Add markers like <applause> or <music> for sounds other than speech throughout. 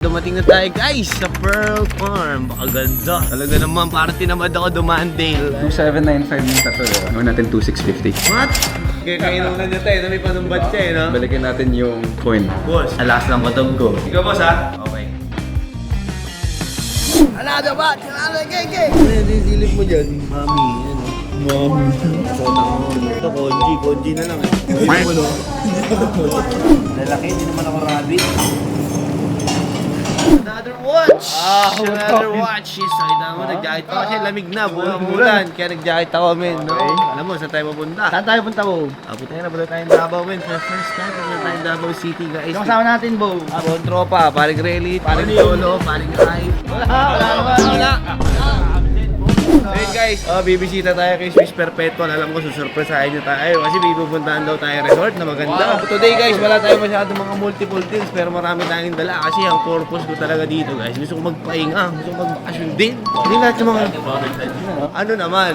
Dumating na tayo guys sa Pearl Farm. Baka ganda. Talaga naman, parang tinamad ako dumaan Dale. 2795 yung eh. Ano natin 2650. What? Kaya kainunan niya tayo na may panumbat siya eh, no? Balikan natin yung coin. Boss, alas ng katog ko. Ikaw boss ha? Okay. Another bat! Another gege! Ano yung silip mo dyan? Mami, ano? Mami. Kota ko. Ito, konji. Konji na lang eh. Hindi mo no? Lalaki, hindi naman ako rabbit. Another watch! Ah, another watch! Yes, nakita mo, nag-jacket ako kasi lamig na, buong bulan. Kaya nag-jacket ako, men, no? Alam mo, saan tayo pupunta? Saan tayo punta, Bo? Ah, puta na, punta tayong Davao, men. For the first time, punta tayong Davao City, guys. Yung kasama natin, Bo. Ah, buong tropa, paring Relit, paring Lolo, paring Rai. Wala, wala, wala, wala. Ayun guys, oh, bibisita tayo kay Swiss Perpetual. Alam ko, susurpresahin nyo tayo kasi may pupuntahan daw tayo resort na maganda. Today guys, wala tayo masyado mga multiple things pero marami tayong dala kasi ang purpose ko talaga dito guys. Gusto ko magpahinga, gusto ko magbakasyon din. Hindi lahat yung mga... Ano naman?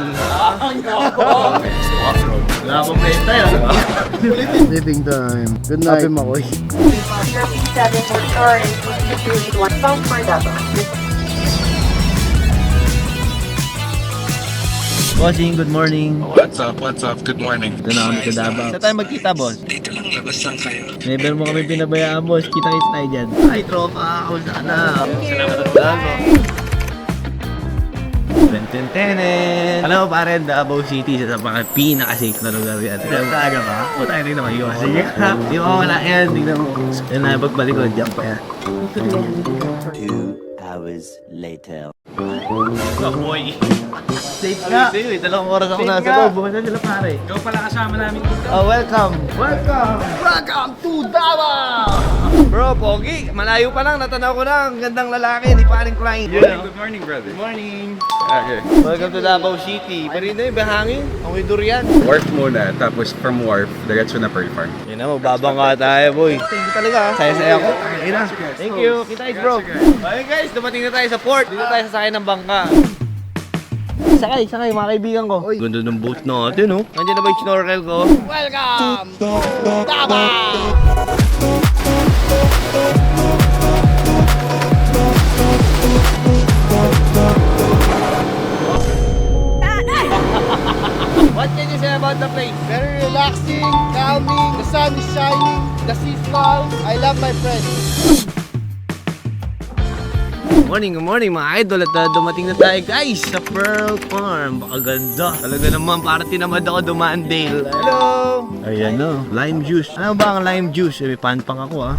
Wala akong pesta yun. Sleeping time. Good night. Happy Makoy. 037 for sure and 2281 phone for double. Bossing, good morning. What's up? What's up? Good morning. Ito na kami sa Davao. Saan tayo magkita, boss? Dito lang, labas lang kayo. Never mo kami pinabayaan, boss. Kita-kits tayo dyan. Ay, tropa. Ako sana. Salamat at salamat. Tenten-tenen. Alam mo pare, Davao City sa mga pinaka-safe na lugar yan. Alam ka aga ba? O tayo rin naman yun. Sige. Di mo wala yan. Tingnan mo. Yan na, pagbalik ko, jump pa yan. Two hours later. Kaboy. Safe nga. Safe eh. Dalawang oras ako nasa loob. Bukas na sila pare. Ikaw pala kasama namin dito. Oh, welcome. Welcome. Welcome to Davao. Bro, Pogi, malayo pa lang. Natanaw ko na. Ang gandang lalaki. Di paring client. Good morning, brother. Good morning. Okay. Welcome to Davao City. Parina yung bahangin. Amoy durian. Wharf muna, tapos from Wharf, diretso na Pearl Farm. Yun na, magbabang ka tayo, boy. Thank you talaga. Saya-saya ko. Ayun na. Thank you. Kita guys, bro. Okay guys, dumating na tayo sa port. Dito tayo sasakay ng bangka. Sakay, sakay, mga kaibigan ko. Ganda ng boat natin, no? Nandiyan na ba yung snorkel ko? Welcome to Davao! Calm. I love my friends. Morning, good morning mga idol at uh, dumating na tayo guys sa Pearl Farm. Baka ganda. Talaga naman parang tinamad ako dumaan Dale. Hello! Ayan no, lime juice. Ano ba ang lime juice? Eh, may panpang ako ah.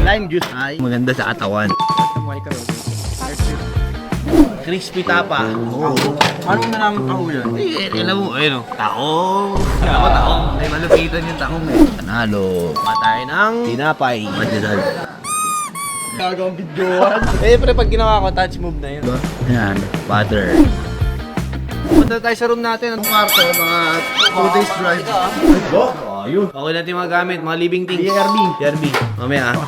Lime juice ay maganda sa katawan. Crispy tapa. Oh. Ano na namin ako yun? Eh, alam mo, ayun o. Taong. Alam mo, taong. May malupitan yung taong eh. Panalo. Matay ng tinapay. Madidal. Gagawang videoan. <laughs> Eh, pre, pag ginawa ko, touch move na yun. Yan. Butter. Punta tayo sa room natin. Ang kwarto, mga 2 days drive. Oh, ayun. Okay natin mga gamit, mga living things. BRB. BRB. Mamaya ah.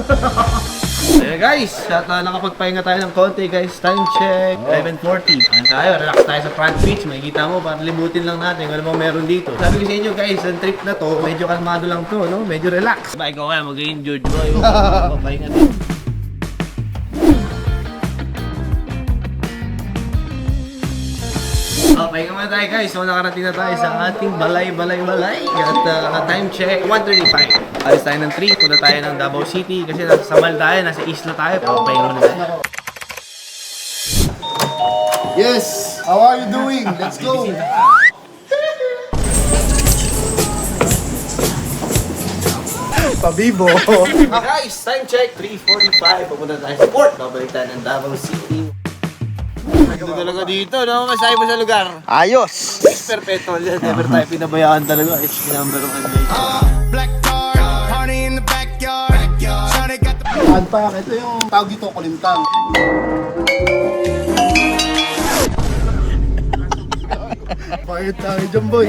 <laughs> Ayun guys, at uh, nakapagpahinga tayo ng konti guys. Time check, 11.40. Ayun tayo, relax tayo sa front beach. Makikita mo, para libutin lang natin kung ano bang meron dito. Sabi ko sa inyo guys, ang trip na to, medyo kalmado lang to, no? Medyo relax. Ba, ikaw kaya mag-enjoy, bro. Yung <laughs> papahinga din. Okay, muna tayo guys. So nakarating na tayo sa ating balay, balay, balay. At uh, time check, 1.35. Alis tayo ng 3, punta tayo ng Davao City. Kasi nasa Samal tayo, nasa isla tayo. Papahinga muna tayo. Yes! How are you doing? Let's go! Pabibo! Guys, time check, 3.45. Pupunta tayo sa port. Babalik tayo ng Davao City. Ito talaga dito, no? Masahe mo sa lugar. Ayos! Perpetual yan. Never tayo pinabayaan talaga. Ex number one guys. Black car, party in the backyard. Shawty got the Unpack. Ito yung tawag dito, kulintang. Bayad tayo dyan, boy.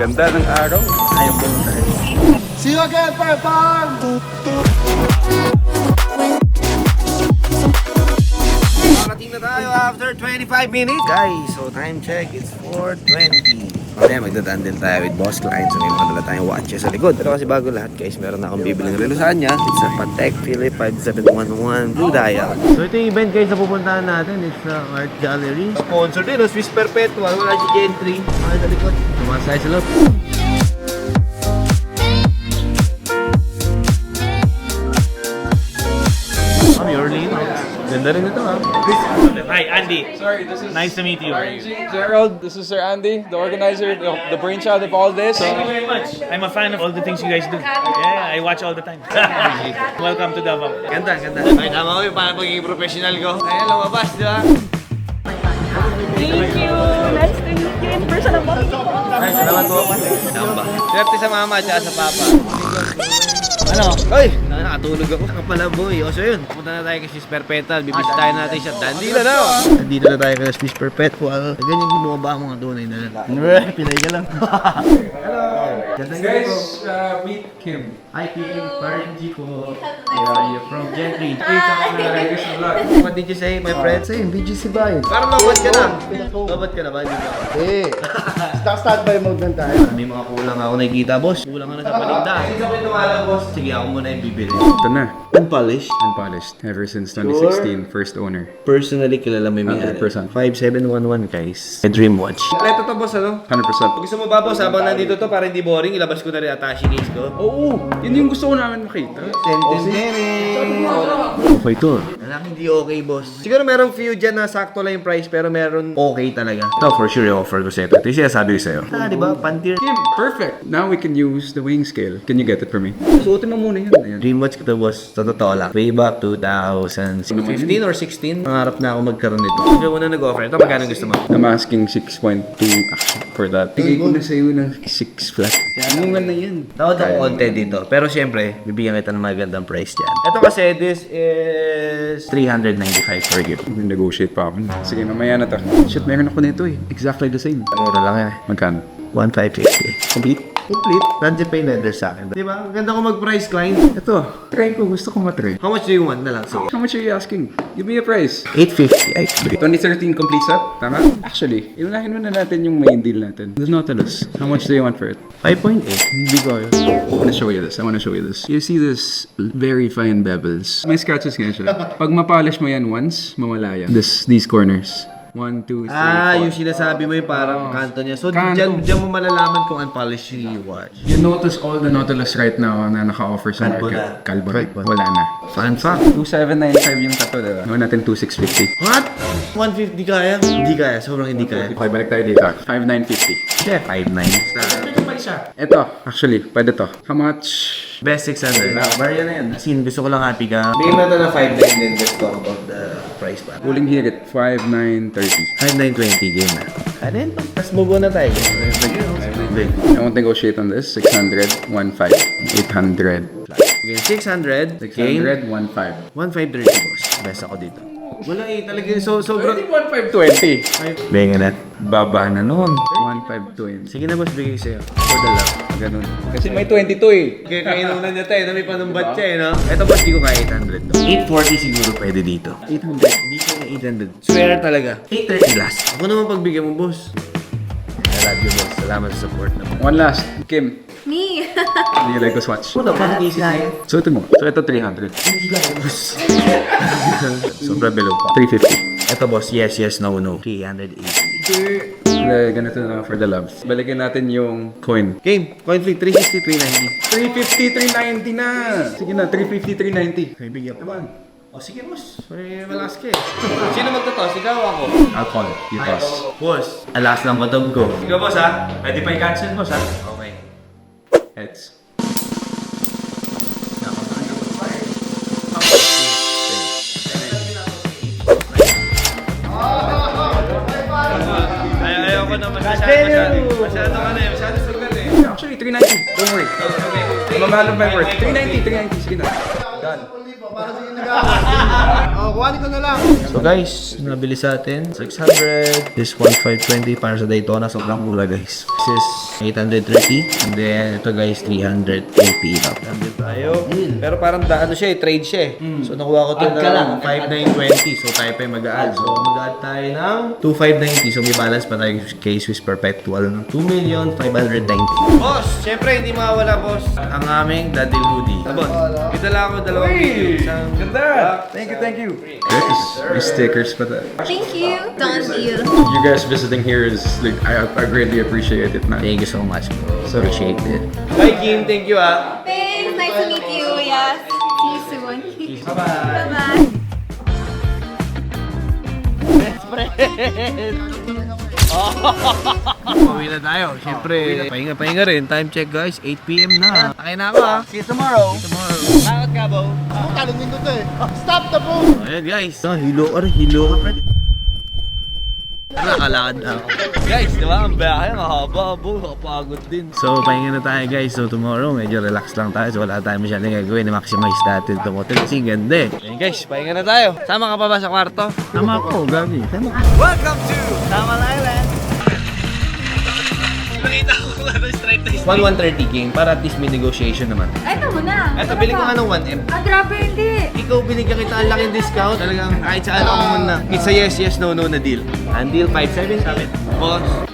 Ganda ng araw. Ayaw ko tayo. See you again, Pearl after 25 minutes. Guys, so time check, it's 4.20. Mamaya magdadaan din tayo with boss client so may mga dala tayong watches sa likod. Pero kasi bago lahat guys, meron na akong bibiling relo sa kanya. It's a Patek Philip 5711 Blue Dial. So ito yung event guys na pupuntahan natin. It's a art gallery. Sponsor din, no? Swiss Perpetual. Wala si Gentry. Mga sa likod. Tumasay sa loob. Ganda rin ito ha. Hi, Andy. Sorry, this is nice to meet you. Gerald, this is Sir Andy, the organizer, the, the brainchild of all this. Thank you very much. I'm a fan of all the things you guys do. Yeah, I watch all the time. <laughs> Welcome to Davao. Ganda, ganda. Ay, tama ko yung paano pagiging professional ko. Ay, lumabas, di ba? Thank you. Nice to meet you in person. Ang bongga po. Ay, salamat po. Tamba. Swerte sa mama at sa papa. Ano? Oy! Nakatulog ako. Nakapala boy. O so yun, pupunta na tayo kay Swiss Perpetual. Bibisitahin natin siya. Dandila na! Nandito na tayo kay Swiss Perpetual. Ganyan yung bumaba ang mga tunay na Pilay ka lang. <laughs> Guys, uh, meet Kim. Hi, Kim. Parang G ko. Yeah, you're from Gentry. Vegas vlog. What did you say, my friend? Same, BGC Vibe. Parang lobat ka na. Lobat ka na ba? Hindi ba? Eh, standby mode lang tayo. May mga kulang ako nakikita, boss. Kulang ka na sa paninda. Hindi ka tumalang, boss. Sige, ako muna yung bibili. Ito na. Unpolished. Unpolished. Ever since 2016, first owner. Personally, kilala mo yung may 100%. 5711, guys. A dream watch. Ito to, boss, ano? 100%. Gusto mo ba, boss, habang nandito to, para hindi boring, ilabas ko na rin attache case ko. Oo! Yun yung gusto ko namin makita. Ten, ten, ten. Okay to. Alam, hindi okay, boss. Siguro merong few dyan na sakto lang yung price, pero meron okay talaga. Ito, for sure, i-offer ko sa'yo. Ito yung sinasabi ko sa'yo. Ah, di ba? Pantir. Kim, perfect! Now we can use the weighing scale. Can you get it for me? Suotin mo muna yun. Ayan. Dream watch ko to, boss. Sa totoo lang. Way back 2015 or 16, nangarap na ako magkaroon nito. Sige muna nag-offer. Ito, magkano gusto mo? I'm asking 6.2 actually for that. Bigay ko na sa'yo ng 6 flat. Ano nga na yan? Tawad ako konti dito. Pero syempre, bibigyan kita ng magandang price dyan. Ito kasi, this is 395 per gift. Negotiate pa ako. Sige, mamaya na to. Shit, meron ako nito eh. Exactly the same. Mura lang yan eh. Magkano? 1,550. Complete? Complete. Nandiyan pa yung leather sa akin. Di ba? Ang ganda ko mag-price, client. Ito, try ko. Gusto ko matry. How much do you want na lang? Sige. How much are you asking? Give me a price. 850. Ay, bigay. 2013 complete set? Tama? Actually, iunahin muna natin yung main deal natin. The Nautilus. How much do you want for it? 5.8. Hindi ko yun. I wanna show you this. I wanna show you this. You see this very fine bevels. May scratches nga siya. Pag mapolish mo yan once, mawala yan. This, these corners. One, two, three, Ah, four. yung sinasabi mo yung parang kanto niya. So, Kanto. dyan, dyan mo malalaman kung unpolished yung watch. You notice all the Nautilus right now na naka-offer sa Kalbo market. na. Kalbo na. Wala na. Fun fact. 2795 yung tato, diba? Gawin natin 2650. What? 150 kaya? Hindi kaya. Sobrang hindi kaya. Okay, balik tayo dito. 5950. Chef. 5.9. Ito, actually, pwede to. How much? Best 600. Barya na yan. Sin, gusto ko lang happy ka. Bigyan mo ito ng 5.9 then let's talk about the price pa. Huling hirit, 5930. 5.920 game na. Ano yun? Mas move on na tayo. I won't negotiate on this. 600, 15, 800, Again, 600. 600, 15. Again, 1530 boss. Best ako dito. Wala eh, talaga so, sobrang... 1520. Bigyan na. Baba na nun. 1520. Sige na boss, bigay sa'yo. For the love. Ganun. Kasi may 22 eh. Kaya kainunan niya tayo na may panumbat siya eh, no? Ito boss, di ko kaya 800 to. 840 siguro pwede dito. 800. Hindi ko na 800. Swear talaga. 830 last. Ako naman pagbigyan mo, boss. I love you, boss. Salamat sa support naman. One last. Kim, Me. <laughs> do you like this watch? Puta, parang isip niya. Suotin mo. So ito 300. Hindi kaya, boss. <laughs> Sobra below pa. 350. Ito, boss. Yes, yes, no, no. 380. Uh, ganito na for the loves. Balikan natin yung coin. Game. Coin flip. 360, 390. 350, 390 na! Sige na, 350, 390. May bigyan pa. O sige, boss. May malakas ka eh. <laughs> Sino magtotos? Ikaw ako? I'll call. You toss. Boss. Alas ng katob ko. Ikaw, boss, ha? Pwede pa i-cancel, boss, ha? Okay. Heads. Masyado. Masyado, masyado ka na eh. Masyado sugal eh. Actually, 390. Don't worry. Mamalo by worth. 390, 390. Sige na. <laughs> Oh, kuhanin ko na lang. So guys, nabili sa atin 600. This 1520 para sa Daytona. Sobrang mura guys. This is 830. And then ito guys, 380 lang. Tayo. Pero parang da, ano siya eh, trade siya eh. So nakuha ko to Add ka lang. ng 5,920. So tayo pa yung mag-add. So mag-add tayo ng 2,590. So may balance pa tayo kay Swiss Perpetual ng 2,590,000. Boss, syempre hindi mawawala boss ang aming Daddy Woody. Boss, kita lang ako dalawang video. Isang ganda. Thank you, thank you. There's, may stickers pa tayo. Thank you. Don't you. You guys visiting here is like, I, I greatly appreciate it, man. Thank you so much. bro. Appreciate it. Bye, Kim. Thank you, ah. Thanks. Nice to meet you. Yes. See you soon. Bye-bye. <laughs> Bye-bye. Uwi na tayo. Siyempre, pahinga-pahinga rin. Time check, guys. 8pm na. Takay na ako, ah. See you tomorrow. Tomorrow. Bakit ka, Bo? Ako talungin ko to eh. Stop the boat! Ayan, guys. Ah, hilo ka rin. Hilo ka pa rin. Nakalakad na ako. Guys, di ba? Ang biyahe, mahaba, bo. Kapagod din. So, pahinga na tayo, guys. So, tomorrow, medyo relax lang tayo. So, wala tayong masyadong gagawin. I-maximize natin itong hotel. Kasi ganda eh. Ayan, guys. Pahinga na tayo. Sama ka pa ba sa kwarto? Tama ako, Gabi. Tama Welcome to Tamal Island! Nakita ko kung ano strike na 1-130 game para at least may negotiation naman. Na. Eto, bili ko nga ng 1M. Ah, grabe, hindi. Ikaw binigyan kita ang laking discount. Talagang kahit saan ako muna. It's a yes, yes, no, no na deal. Ang deal 5-7. Boss,